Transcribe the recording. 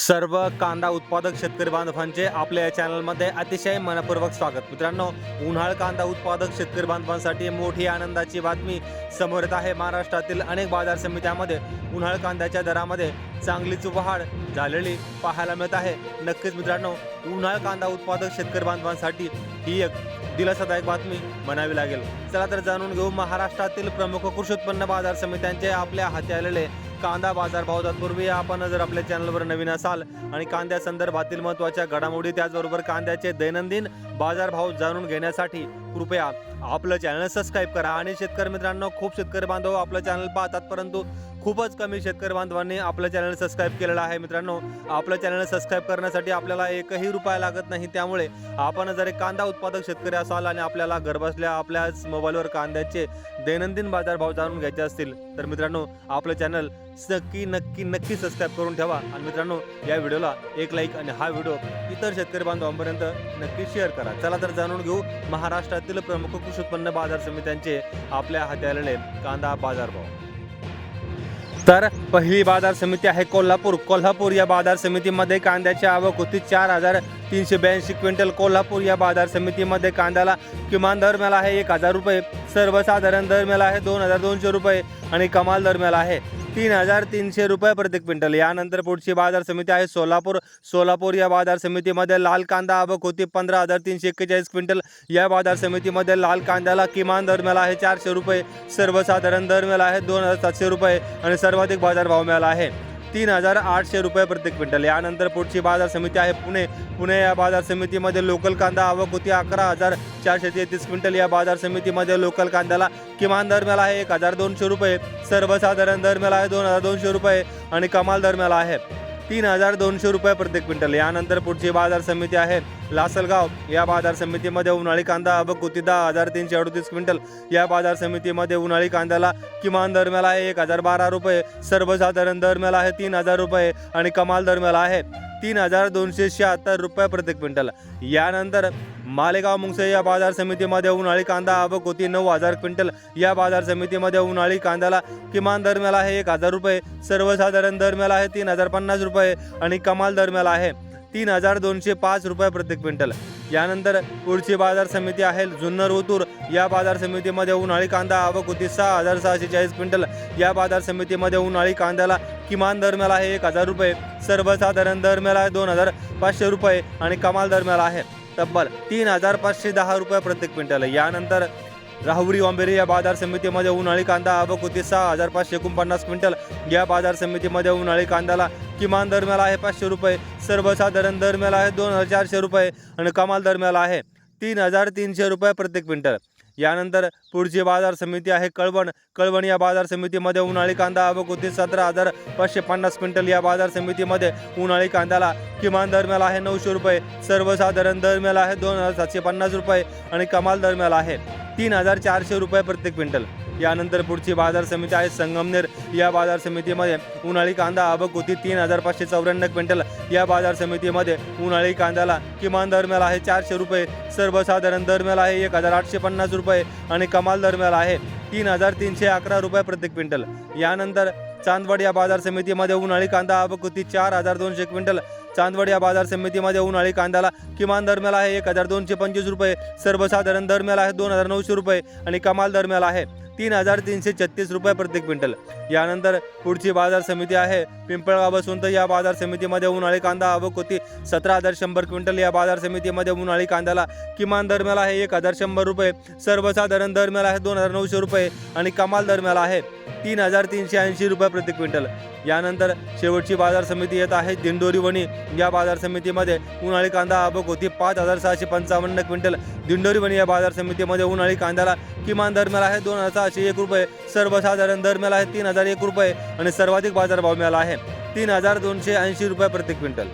सर्व कांदा उत्पादक शेतकरी बांधवांचे आपल्या या चॅनलमध्ये अतिशय मनपूर्वक स्वागत. मित्रांनो उन्हाळ कांदा उत्पादक शेतकरी बांधवांसाठी मोठी आनंदाची बातमी समोर येत आहे. महाराष्ट्रातील अनेक बाजार समित्यामध्ये उन्हाळ कांद्याच्या दरामध्ये चांगलीच वाढ झालेली पाहायला मिळत आहे. नक्कीच मित्रांनो उन्हाळ कांदा उत्पादक शेतकरी बांधवांसाठी ही एक दिलासादायक बातमी म्हणावी लागेल. चला तर जाणून घेऊ महाराष्ट्रातील प्रमुख कृषी उत्पन्न बाजार समित्यांचे आपल्या हाती आलेले कांदा बाजार भाव तत्पूर्वी आपण जर आपल्या चॅनलवर नवीन असाल आणि कांद्या संदर्भातील महत्त्वाच्या घडामोडी त्याचबरोबर कांद्याचे दैनंदिन बाजारभाव जाणून घेण्यासाठी कृपया आपलं चॅनल सबस्क्राईब करा. आणि शेतकरी मित्रांनो खूप शेतकरी बांधव आपलं चॅनल पाहतात परंतु खूपच कमी शेतकरी बांधवांनी आपलं चॅनल सबस्क्राईब केलेलं आहे मित्रांनो. आपलं चॅनल सबस्क्राईब करण्यासाठी आपल्याला एकही रुपया लागत नाही. त्यामुळे आपण जर एक कांदा उत्पादक शेतकरी असाल आणि आपल्याला घरबसल्या आपल्याच मोबाईलवर कांद्याचे दैनंदिन बाजारभाव जाणून घ्यायचे असतील तर मित्रांनो आपलं चॅनल नक्की नक्की नक्की सबस्क्राईब करून ठेवा. आणि मित्रांनो या व्हिडिओला एक लाईक आणि हा व्हिडिओ इतर शेतकरी बांधवांपर्यंत नक्की शेअर करा. चला तर जाणून घेऊ महाराष्ट्रातील प्रमुख कृषी उत्पन्न बाजार समित्यांचे आपल्या हाती आलेले कांदा बाजारभाव. तर पहिली बाजार समिती आहे कोल्हापूर. कोल्हापूर या बाजार समितीमध्ये कांद्याची आवक होती चार हजार तीनशे ब्याऐंशी क्विंटल. कोल्हापूर या बाजार समितीमध्ये कांद्याला किमान दर मिळाला आहे एक हजार रुपये. सर्वसाधारण दर मिळाला आहे दोन हजार दोनशे रुपये आणि कमाल दर मिळाला आहे तीन हजार तीनशे रुपये प्रति क्विंटल. यानंतर पुढची बाजार समिती आहे सोलापूर. सोलापूर या बाजार समितीमध्ये लाल कांदा आवक होती पंधरा हजार तीनशे एक्केचाळीस क्विंटल. या बाजार समितीमध्ये लाल कांद्याला किमान दर मिळाला आहे चारशे रुपये. सर्वसाधारण दर मिळाला आहे दोन हजार सातशे रुपये आणि सर्वाधिक बाजारभाव मिळाला आहे. तीन हजार आठशे रुपये प्रति क्विंटल. यानंतर पुढची बाजार समिती आहे पुणे. पुणे या बाजार समितीमध्ये लोकल कांदा आवक होती. अकरा हजार चारशे तेहतीस क्विंटल या बाजार समितीमध्ये लोकल कांद्याला किमान दर मिळाला आहे एक हजार दोनशे रुपये. सर्वसाधारण दर मिळाला आहे दोन हजार दोनशे रुपये आणि कमाल दर मिळाला आहे. तीन हजार दोनशे रुपये प्रति क्विंटल. यानंतर पुढची बाजार समिती आहे लासलगाव. या बाजार समितीमध्ये उन्हाळी कांदा आवक कुती दहा हजार तीनशे अडतीस क्विंटल. या बाजार समितीमध्ये उन्हाळी कांद्याला किमान दरम्याल आहे एक हजार बारा रुपये सर्वसाधारण दरम्याल आहे तीन हजार रुपये आणि कमाल दरम्याल आहे तीन हजार दोनशे शहात्तर रुपये प्रति क्विंटल. यानंतर मालेगाव मुंगसे या बाजार समितीमध्ये उन्हाळी कांदा आवक होती. नऊ हजार क्विंटल या बाजार समितीमध्ये उन्हाळी कांद्याला किमान दर आहे एक हजार रुपये. सर्वसाधारण दर आहे तीन हजार पन्नास रुपये आणि कमाल दर आहे तीन हजार दोनशे पाच रुपये प्रति क्विंटल. यानंतर पुढची बाजार समिती आहे जुन्नर ओतूर. या बाजार समितीमध्ये उन्हाळी कांदा आवक होती. सहा हजार सहाशे चाळीस क्विंटल या बाजार समितीमध्ये उन्हाळी कांद्याला किमान दर आहे एक हजार रुपये. सर्वसाधारण दर आहे दोन हजार पाचशे रुपये आणि कमाल दर आहे. तब्बल तीन हजार पाचशे दहा रुपये प्रति क्विंटल. यानंतर राहुरी वांबेरी या बाजार समितीमध्ये उन्हाळी कांदा आवक होती. सहा हजार पाचशे एकोणपन्नास क्विंटल. या बाजार समितीमध्ये उन्हाळी कांद्याला किमान दरम्याला आहे पाचशे रुपये. सर्वसाधारण दरम्याला आहे दोन हजार चारशे रुपये. आणि कमाल दरम्याला आहे तीन हजार तीनशे रुपये प्रति क्विंटल. यानंतर पुढची बाजार समिती आहे कळवण कळवण या बाजार समितीमध्ये उन्हाळी कांदा आवक होती सतरा हजार पाचशे पन्नास क्विंटल या बाजार समितीमध्ये उन्हाळी कांद्याला किमान दरम्याला आहे नऊशे रुपये सर्वसाधारण दरम्याला आहे दोन हजार सातशे पन्नास रुपये आणि कमाल दरम्याला आहे तीन हजार चारशे रुपये प्रति क्विंटल. यानंतर पुढची बाजार समिती आहे. संगमनेर या बाजार समितीमध्ये उन्हाळी कांदा आवक होती. तीन हजार पाचशे चौऱ्याण्णव क्विंटल. या बाजार समितीमध्ये उन्हाळी कांद्याला किमान दर मिळाला आहे. चारशे रुपये. सर्वसाधारण दर मिळाला आहे. एक हजार आठशे पन्नास रुपये आणि कमाल दर मिळाला आहे. तीन हजार तीनशे अकरा रुपये प्रति क्विंटल. यानंतर चांदवड या बाजार समितीमध्ये उन्हाळी कांदा आवक होती. चार हजार दोनशे क्विंटल. चांदवड या बाजार समितीमध्ये उन्हाळी कांद्याला किमान दर मिळाला आहे. एक हजार दोनशे पंचवीस रुपये. सर्वसाधारण दर मिळाला आहे. दोन हजार नऊशे रुपये आणि कमाल दर मिळाला आहे. तीन हजार तीनशे छत्तीस रुपये प्रति क्विंटल. यानंतर पुढची बाजार समिती आहे. पिंपळगाव तर या बाजार समितीमध्ये उन्हाळी कांदा आवक होती. सतरा हजार शंभर क्विंटल या बाजार समितीमध्ये उन्हाळी कांद्याला किमान दर मिळाला आहे एक हजार शंभर रुपये. सर्वसाधारण दर मिळाला आहे दोन हजार नऊशे रुपये आणि कमाल दर मिळाला आहे. तीन हजार तीनशे ऐंशी रुपये प्रति क्विंटल. यानंतर शेवटची बाजार समिती येत आहे. दिंडोरी वणी या बाजार समितीमध्ये उन्हाळी कांदा आवक होती. पाच हजार सहाशे पंचावन्न क्विंटल. दिंडोरी वणी या बाजार समितीमध्ये उन्हाळी कांद्याला किमान दर आहे दोन हजार सहाशे एक रुपये. सर्वसाधारण दर आहे तीन हजार एक रुपये. आणि सर्वाधिक बाजारभाव मिळाला आहे. तीन हजार दोनशे ऐंशी रुपये प्रति क्विंटल.